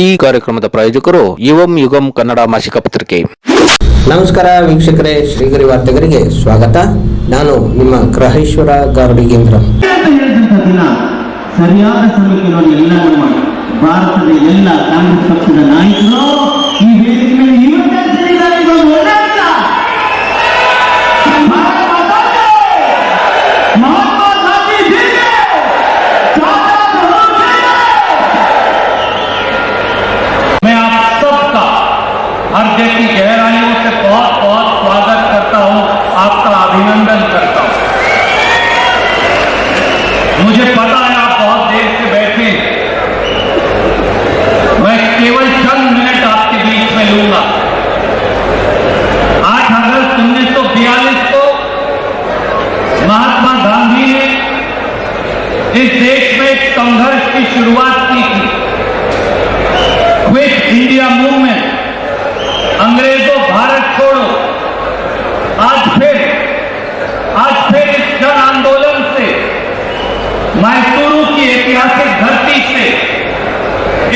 ಈ ಕಾರ್ಯಕ್ರಮದ ಪ್ರಾಯೋಜಕರು ಯುವಂ ಯುಗಂ ಕನ್ನಡ ಮಾಸಿಕ ಪತ್ರಿಕೆ. ನಮಸ್ಕಾರ ವೀಕ್ಷಕರೇ ಶ್ರೀಗರಿ ವಾರ್ತೆಗರಿಗೆ ಸ್ವಾಗತ. ನಾನು ನಿಮ್ಮ ಗ್ರಹೇಶ್ವರ ಗಾರುಡಿಗೇಂದ್ರ ಅಂತ ಹೇಳಿದಂಥ ದಿನ ಸರಿಯಾದ ಸಮಯಕ್ಕೆ ನೋಡಿ ಎಲ್ಲ ನಮ್ಮ ಭಾರತದ ಎಲ್ಲ ಕಾಂಗ್ರೆಸ್ ಪಕ್ಷದ ನಾಯಕರು इंडिया मूवमेंट अंग्रेज़ों, भारत छोड़ो। आज फिर आज फिर इस जन आंदोलन से, मैसूरू की ऐतिहासिक धरती से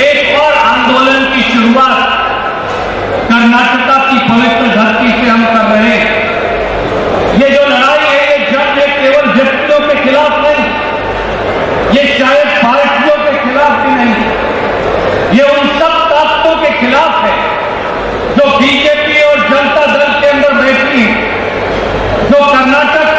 एक और आंदोलन की शुरुआत कर्नाटका की पवित्र धरती से हम কর্ণাটক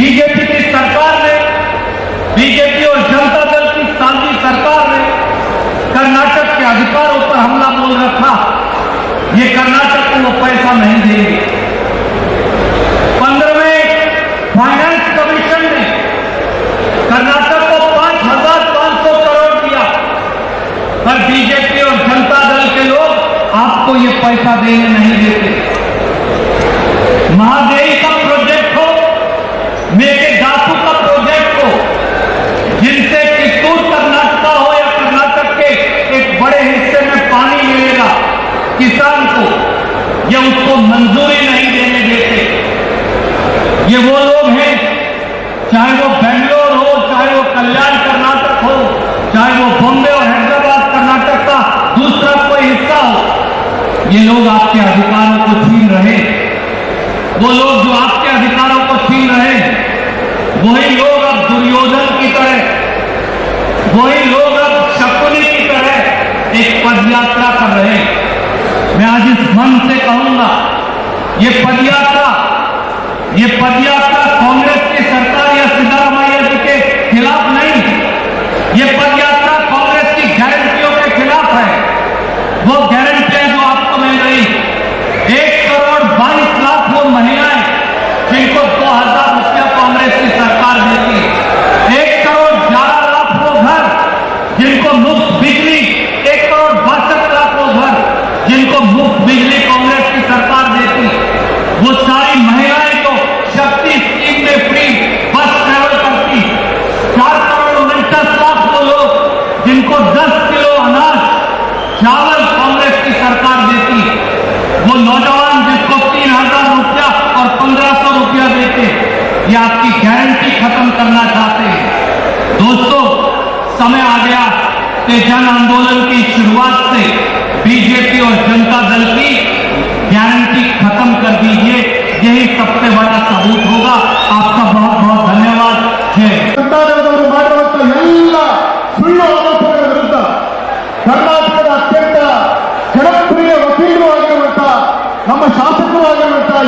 बीजेपी की सरकार ने, बीजेपी और जनता दल की साथी सरकार ने कर्नाटक के अधिकारों पर हमला बोल रखा। ये कर्नाटक को वो पैसा नहीं देंगे। पंद्रहवें फाइनेंस कमीशन ने कर्नाटक को पाँच हज़ार पाँच सौ करोड़ दिया। पर बीजेपी और जनता दल के लोग आपको ये पैसा देने नहीं देते महादेवी का प्रोजेक्ट हो मेके धातु का प्रोजेक्ट हो जिनसे किस्तूर कर्नाटका हो या कर्नाटक के एक बड़े हिस्से में पानी मिलेगा किसान को ये उसको मंजूरी नहीं देने देते ये वो लोग हैं, चाहे वो बेंगलोर हो, चाहे वो कल्याण कर्नाटक हो, चाहे वो बॉम्बे और हैदराबाद कर्नाटक का दूसरा कोई हिस्सा हो, ये लोग आपके अधिकारों को छीन रहे। वो लोग जो आपके अधिकारों को छीन रहे, वही लोग अब दुर्योधन की तरह, वही लोग अब शकुनी की तरह एक पदयात्रा कर रहे मैं आज इस मन से कहूँगा, ये पदयात्रा ये पदयात्रा कांग्रेस வீட்டில் எப்படி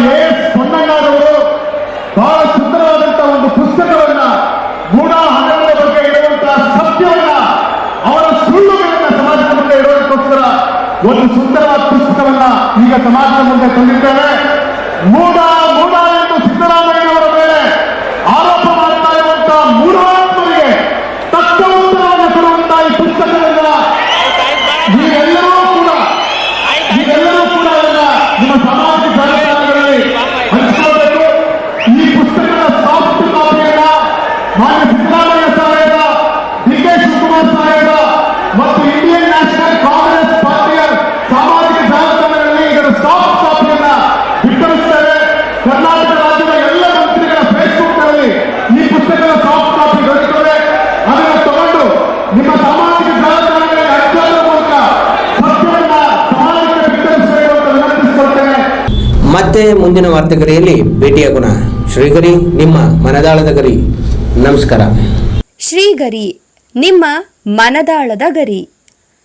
ಎ ಎಸ್ ಪೊನ್ನಣ್ಣರವರು ಬಹಳ ಸುಂದರವಾದಂತ ಒಂದು ಪುಸ್ತಕವನ್ನ ಗೂಢ ಹಣಗಳ ಬಗ್ಗೆ ಇರುವಂತಹ ಸತ್ಯವನ್ನ ಅವರ ಸುಳ್ಳುಗಳನ್ನ ಸಮಾಜದ ಮುಂದೆ ಇಡೋದಕ್ಕೋಸ್ಕರ ಒಂದು ಸುಂದರವಾದ ಪುಸ್ತಕವನ್ನ ಈಗ ಸಮಾಜದ ಮುಂದೆ ತಂದಿದ್ದೇವೆ ಮೂಢ ಮೂಢ ಎಂದು ಸಿದ್ದರಾಮಯ್ಯನವರ ಮೇಲೆ ಆರೋಪ ಮಾಡ್ತಾ ಇರುವಂತಹ ಮೂಢಾತ್ಮರಿಗೆ ತಕ್ಕ ಉತ್ತರವನ್ನು ಕೊಡುವಂತಹ ಈ ಪುಸ್ತಕದಿಂದ ನೀವೆಲ್ಲರೂ ಕೂಡ ನೀವೆಲ್ಲರೂ ಕೂಡ ನಿಮ್ಮ ಇಂಡಿಯನ್ ನ್ಯಾಷನಲ್ ಕಾಂಗ್ರೆಸ್ ಪಾರ್ಟಿಯ ಸಾಮಾಜಿಕ ಜಾಲತಾಣಗಳಲ್ಲಿ ಇದರ ಸಾಫ್ಟ್ ಕಾಪಿಯನ್ನ ವಿತರಿಸುತ್ತೇವೆ ಕರ್ನಾಟಕ ರಾಜ್ಯದ ಎಲ್ಲ ಮಂತ್ರಿಗಳ ಫೇಸ್ಬುಕ್ಗಳಲ್ಲಿ ಈ ಪುಸ್ತಕದ ಸಾಫ್ಟ್ ಕಾಪಿ ದೊರೆಯುತ್ತದೆ. ಅದನ್ನು ತಗೊಂಡು ನಿಮ್ಮ ಸಾಮಾಜಿಕ ಜಾಲತಾಣಗಳಲ್ಲಿ ಹಂಚೋದ್ರ ಮೂಲಕ ಸತ್ಯವನ್ನ ಸಮಾಜಕ್ಕೆ ವಿತರಿಸಬೇಕು ಅಂತ ವಿನಂತಿಸಿಕೊಳ್ತೇನೆ ಮತ್ತೆ ಮುಂದಿನ ವಾರ್ತೆಗರಿಯಲ್ಲಿ ಭೇಟಿಯಾಗೋಣ ಶ್ರೀಗರಿ ನಿಮ್ಮ ಮನದಾಳದ ಗರಿ. ನಮಸ್ಕಾರ. ಶ್ರೀಗರಿ ನಿಮ್ಮ ಮನದಾಳದ ಗರಿ.